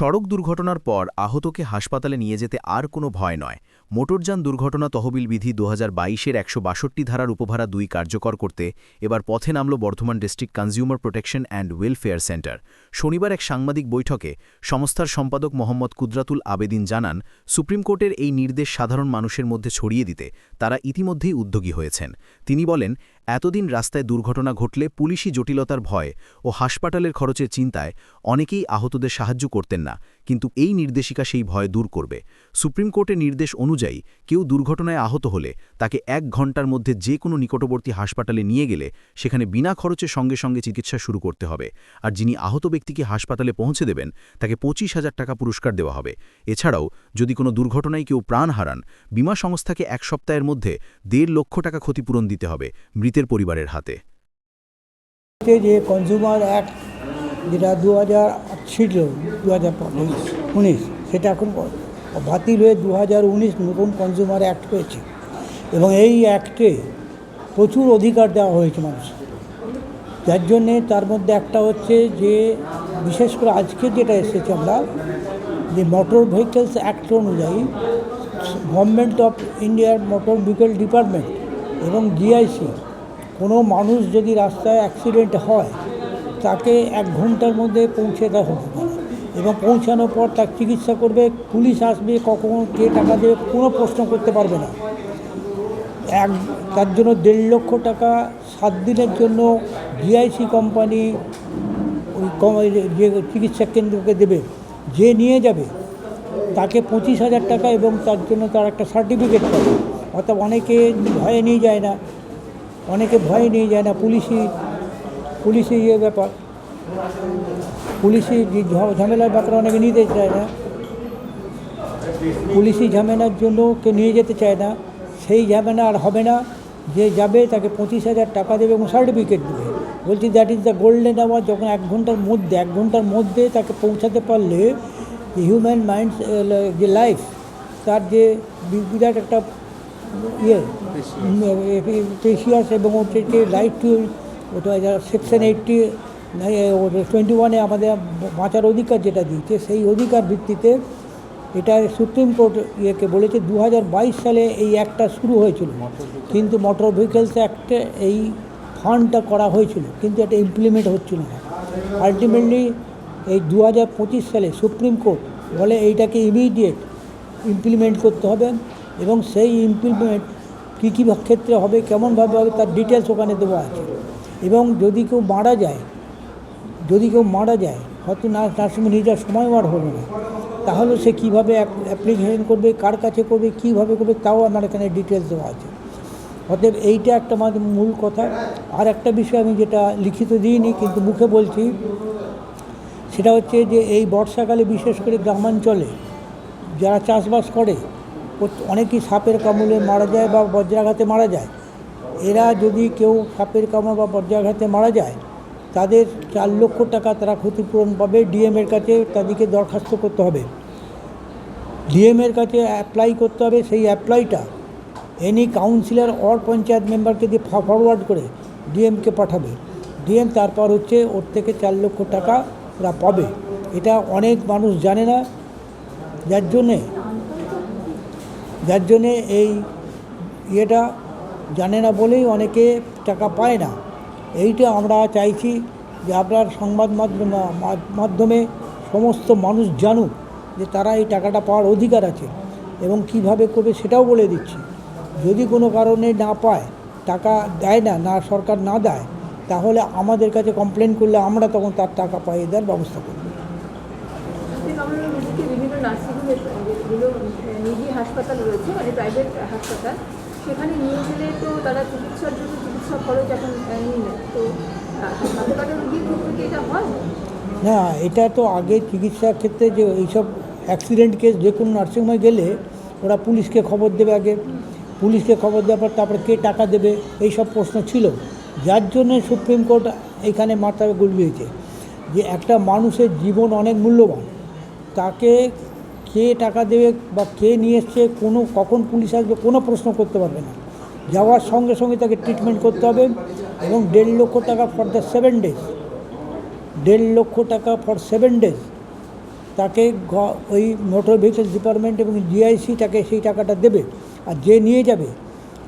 সড়ক দুর্ঘটনার পর আহতকে হাসপাতালে নিয়ে যেতে আর কোনো ভয় নয়। মোটরযান দুর্ঘটনা তহবিল বিধি দু হাজার বাইশের একশো বাষট্টি ধারার উপভারা দুই কার্যকর করতে এবার পথে নামল Bardhaman district consumer protection and welfare centre. শনিবার এক সাংবাদিক বৈঠকে সংস্থার সম্পাদক মোহাম্মদ কুদরাতুল আবেদিন জানান, সুপ্রিম কোর্টের এই নির্দেশ সাধারণ মানুষের মধ্যে ছড়িয়ে দিতে তারা ইতিমধ্যেই উদ্যোগী হয়েছেন। তিনি বলেন এতদিন রাস্তায় দুর্ঘটনা ঘটলে পুলিশি জটিলতার ভয় ও হাসপাতালের খরচের চিন্তায় অনেকেই আহতদের সাহায্য করতেন না। কিন্তু এই নির্দেশিকা সেই ভয় দূর করবে। সুপ্রিম কোর্টের নির্দেশ অনুযায়ী কেউ দুর্ঘটনায় আহত হলে তাকে এক ঘণ্টার মধ্যে যে কোনো নিকটবর্তী হাসপাতালে নিয়ে গেলে সেখানে বিনা খরচে সঙ্গে সঙ্গে চিকিৎসা শুরু করতে হবে। আর যিনি আহত ব্যক্তিকে হাসপাতালে পৌঁছে দেবেন, তাকে পঁচিশ হাজার টাকা পুরস্কার দেওয়া হবে। এছাড়াও যদি কোনো দুর্ঘটনায় কেউ প্রাণ হারান, বিমা সংস্থাকে এক সপ্তাহের মধ্যে দেড় লক্ষ টাকা ক্ষতিপূরণ দিতে হবে মৃতের পরিবারের হাতে। যে কনজিউমার অ্যাক্ট যেটা দু হাজার ছিল দু হাজার উনিশ। সেটা এখন বাতিল হয়ে দু হাজার উনিশ নতুন কনজিউমার অ্যাক্ট হয়েছে এবং এই অ্যাক্টে প্রচুর অধিকার দেওয়া হয়েছে মানুষ যার জন্যে তার মধ্যে একটা হচ্ছে যে, বিশেষ করে আজকে যেটা এসেছে আমরা, যে মোটর ভেহিকলস অ্যাক্ট অনুযায়ী গভর্নমেন্ট অফ ইন্ডিয়ার মোটর ভেহিকল ডিপার্টমেন্ট এবং জিআইসি কোনো মানুষ যদি রাস্তায় অ্যাক্সিডেন্ট হয় তাকে এক ঘণ্টার মধ্যে পৌঁছে দেওয়া হতে। পারে এবং পৌঁছানোর পর তার চিকিৎসা করবে, পুলিশ আসবে, কখন কে টাকা দেবে, কোনো প্রশ্ন করতে পারবে না। এক, তার জন্য দেড় লক্ষ টাকা, সাত দিনের জন্য জিআইসি কোম্পানি ওই যে চিকিৎসা কেন্দ্রকে দেবে। যে নিয়ে যাবে, তাকে পঁচিশ হাজার টাকা এবং তার জন্য তার একটা সার্টিফিকেট পাবে। অর্থাৎ অনেকে ভয়ে নিয়ে যায় না, অনেকে ভয়ে নিয়ে যায় না পুলিশি পুলিশি ইয়ে ব্যাপার পুলিশি যে ঝ- ঝামেলার ব্যাপারে অনেকে নিতে চায় না পুলিশি ঝামেলার জন্য কেউ নিয়ে যেতে চায় না সেই ঝামেলা আর হবে না যে যাবে তাকে পঁচিশ হাজার টাকা দেবে এবং সার্টিফিকেট দেবে বলছি that is the golden hour যখন এক ঘণ্টার মধ্যে এক ঘণ্টার মধ্যে তাকে পৌঁছাতে পারলে হিউম্যান মাইন্ডস যে লাইফ তার যে বি- বিরাট একটা ইয়ে প্রেশিয়াস এবং হচ্ছে যে রাইট টু ওটা সেকশন এইটটি টোয়েন্টি ওয়ানে আমাদের বাঁচার অধিকার যেটা দিয়েছে, সেই অধিকার ভিত্তিতে এটা সুপ্রিম কোর্ট ইয়েকে বলেছে দু হাজার বাইশ সালে এই অ্যাক্টটা শুরু হয়েছিল। কিন্তু মোটর ভেহিকেলস অ্যাক্টে এই ফান্ডটা করা হয়েছিল, কিন্তু এটা ইমপ্লিমেন্ট হচ্ছিল না। আলটিমেটলি এই দু হাজার পঁচিশ সালে সুপ্রিম কোর্ট বলে এইটাকে ইমিডিয়েট ইমপ্লিমেন্ট করতে হবে এবং সেই ইমপ্লিমেন্ট কী কী ক্ষেত্রে হবে, কেমনভাবে হবে, তার ডিটেলস ওখানে দেওয়া আছে। এবং যদি কেউ মারা যায়, যদি কেউ মারা যায়, হয়তো না, তার সঙ্গে নিজের সময় আর হলো না। তাহলে সে কীভাবে অ্যাপ্লিকেশন করবে, কার কাছে করবে, কীভাবে করবে, তাও আমার এখানে ডিটেলস দেওয়া আছে। অতএব এইটা একটা আমাদের মূল কথা। আর একটা বিষয় আমি যেটা লিখিত দিইনি, কিন্তু মুখে বলছি, সেটা হচ্ছে যে এই বর্ষাকালে বিশেষ করে গ্রামাঞ্চলে যারা চাষবাস করে, অনেকেই সাপের কামড়ে মারা যায় বা বজ্রাঘাতে মারা যায়। এরা যদি কেউ সাপের কামড় বা বজ্রাঘাতে মারা যায়, তাদের চার লক্ষ টাকা তারা ক্ষতিপূরণ পাবে। ডিএমের কাছে তাদেরকে দরখাস্ত করতে হবে। ডিএমের কাছে অ্যাপ্লাই করতে হবে। সেই অ্যাপ্লাইটা এনি কাউন্সিলর অর পঞ্চায়েত মেম্বারকে দিয়ে ফরওয়ার্ড করে ডিএমকে পাঠাবে। ডিএম তারপর হচ্ছে ওর থেকে চার লক্ষ টাকা ওরা পাবে। এটা অনেক মানুষ জানে না। যার জন্যে যার জন্যে এই ইয়েটা জানে না বলেই অনেকে টাকা পায় না। এইটা আমরা চাইছি যে আপনার সংবাদ মাধ্যম সমস্ত মানুষ জানুক যে তারা এই টাকাটা পাওয়ার অধিকার আছে এবং কীভাবে করবে সেটাও বলে দিচ্ছি। যদি কোনো কারণে না পায়, টাকা দেয় না না সরকার না দেয়, তাহলে আমাদের কাছে কমপ্লেন করলে আমরা তখন তার টাকা পাইয়ে দেওয়ার ব্যবস্থা করব। হাসপাতাল রয়েছে মানে প্রাইভেট হাসপাতাল? সেখানে নিয়ে গেলে তো তারা চিকিৎসার জন্য চিকিৎসা খরচ এখন নেয় তো এটা না, এটা তো আগে চিকিৎসার ক্ষেত্রে যে এইসব অ্যাক্সিডেন্ট কেস যে কোনো নার্সিংহোমে গেলে ওরা পুলিশকে খবর দেবে আগে। পুলিশকে খবর দেওয়ার পর তারপরে কে টাকা দেবে এই সব প্রশ্ন ছিল। যার জন্য সুপ্রিম কোর্ট এখানে মাথায় গুলবিয়েছে যে একটা মানুষের জীবন অনেক মূল্যবান। তাকে কে টাকা দেবে বা কে নিয়ে এসছে, কোনো, কখন পুলিশ আসবে, কোনো প্রশ্ন করতে পারবে না। যাওয়ার সঙ্গে সঙ্গে তাকে ট্রিটমেন্ট করতে হবে এবং দেড় লক্ষ টাকা ফর দ্য সেভেন ডেজ দেড় লক্ষ টাকা ফর সেভেন ডেজ তাকে ওই মোটর ভেহিকলস ডিপার্টমেন্ট এবং জিআইসি তাকে সেই টাকাটা দেবে। আর যে নিয়ে যাবে,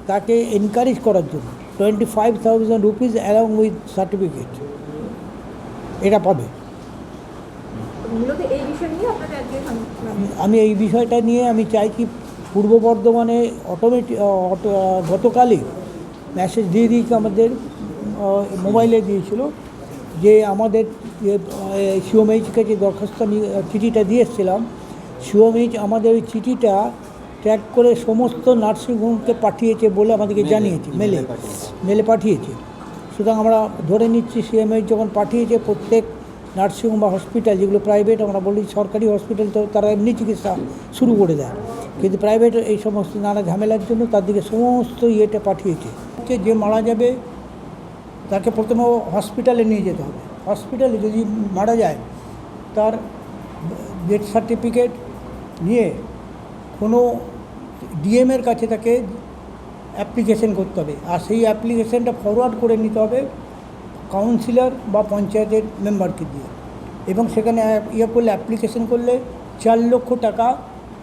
তাকে এনকারেজ করার জন্য twenty five thousand rupees along with certificate এটা পাবে মূলত এই বিষয় নিয়ে আপনাদের আজকে সাম- আমি এই বিষয়টা নিয়ে আমি চাইছি পূর্ব বর্ধমানে অটোমেটিক অটো গতকালই মেসেজ দিয়ে দিয়েছে আমাদের মোবাইলে দিয়েছিল যে আমাদের যে শিওমেইচকে যে দরখাস্ত আমি চিঠিটা দিয়ে এসেছিলাম। শিওমেইচ আমাদের ওই চিঠিটা ট্র্যাক করে সমস্ত নার্সিংহোমকে পাঠিয়েছে বলে আমাদেরকে জানিয়েছে মেলে মেলে পাঠিয়েছে। সুতরাং আমরা ধরে নিচ্ছি সিএমএইচ যখন পাঠিয়েছে প্রত্যেক নার্সিংহোম বা হসপিটাল, যেগুলো প্রাইভেট আমরা বলি, সরকারি হসপিটাল তো তারা এমনি চিকিৎসা শুরু করে দেয়। কিন্তু প্রাইভেট এই সমস্ত নানা ঝামেলার জন্য তার দিকে সমস্ত ইয়েটা পাঠিয়েছে। যে মারা যাবে, তাকে প্রথমে হসপিটালে নিয়ে যেতে হবে। হসপিটালে যদি মারা যায়, তার ডেথ সার্টিফিকেট নিয়ে কোনো ডিএমের কাছে তাকে অ্যাপ্লিকেশন করতে হবে। আর সেই অ্যাপ্লিকেশনটা ফরওয়ার্ড করে নিতে হবে কাউন্সিলর বা পঞ্চায়েতের মেম্বারকে দিয়ে। এবং সেখানে ইয়ে করলে অ্যাপ্লিকেশন করলে চার লক্ষ টাকা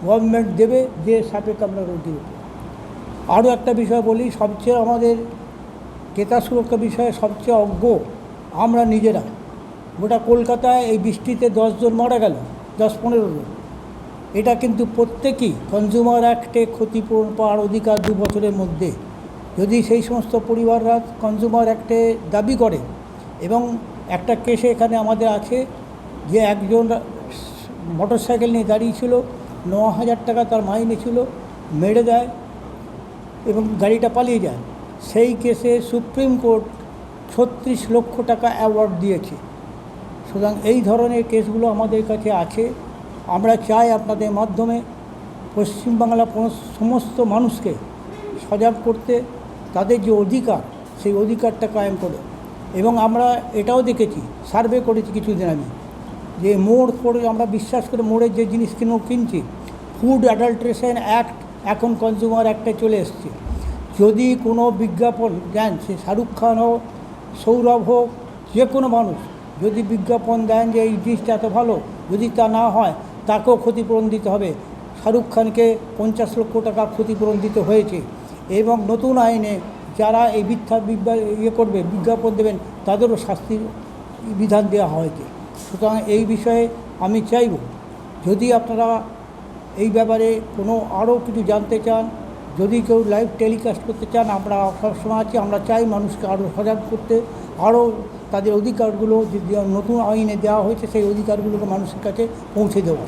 গভর্নমেন্ট দেবে, যে সাপেক্ষ আমরা রোগীর উপর আরও একটা বিষয় বলি, সবচেয়ে আমাদের ক্রেতা সুরক্ষা বিষয়ে সবচেয়ে অজ্ঞ আমরা নিজেরা। গোটা কলকাতায় এই বৃষ্টিতে দশজন মারা গেল, দশ পনেরো জন। এটা কিন্তু প্রত্যেকেই কনজিউমার অ্যাক্টে ক্ষতিপূরণ পাওয়ার অধিকার দু বছরের মধ্যে। যদি সেই সমস্ত পরিবাররা কনজিউমার অ্যাক্টে দাবি করে এবং একটা কেসে এখানে আমাদের আছে যে একজন মোটর সাইকেল নিয়ে দাঁড়িয়ে ছিল ন হাজার টাকা তার মাইনে ছিল মেরে দেয় এবং গাড়িটা পালিয়ে যায়। সেই কেসে সুপ্রিম কোর্ট ছত্রিশ লক্ষ টাকা অ্যাওয়ার্ড দিয়েছে। সুতরাং এই ধরনের কেসগুলো আমাদের কাছে আছে। আমরা চাই আপনাদের মাধ্যমে পশ্চিমবাংলা সমস্ত মানুষকে সজাগ করতে, তাদের যে অধিকার, সেই অধিকারটা কায়েম করে এবং আমরা এটাও দেখেছি সার্ভে করেছি কিছুদিন আগে, যে মোড় করে আমরা বিশ্বাস করে মোড়ের যে জিনিস কিনো কিনছি ফুড অ্যাডাল্ট্রেশন অ্যাক্ট এখন কনজিউমার অ্যাক্টে চলে এসছে। যদি কোনো বিজ্ঞাপন, দেন সে শাহরুখ খান হোক, সৌরভ হোক, যে কোনো মানুষ যদি বিজ্ঞাপন দেন যে এই জিনিসটা এত ভালো, যদি তা না হয়, তাকেও ক্ষতিপূরণ দিতে হবে। শাহরুখ খানকে পঞ্চাশ লক্ষ টাকা ক্ষতিপূরণ দিতে হয়েছে এবং নতুন আইনে যারা এই মিথ্যা ইয়ে করবে, বিজ্ঞাপন দেবেন, তাদেরও শাস্তির বিধান দেওয়া হয়েছে সুতরাং এই বিষয়ে আমি চাইব, যদি আপনারা এই ব্যাপারে কোনো আরও কিছু জানতে চান, যদি কেউ লাইভ টেলিকাস্ট করতে চান, আমরা সবসময় আছি, আমরা চাই মানুষকে আরও সজাগ করতে, আরও তাদের অধিকারগুলো যে নতুন আইনে দেওয়া হয়েছে, সেই অধিকারগুলোকে মানুষের কাছে পৌঁছে দেওয়া।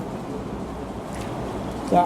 তা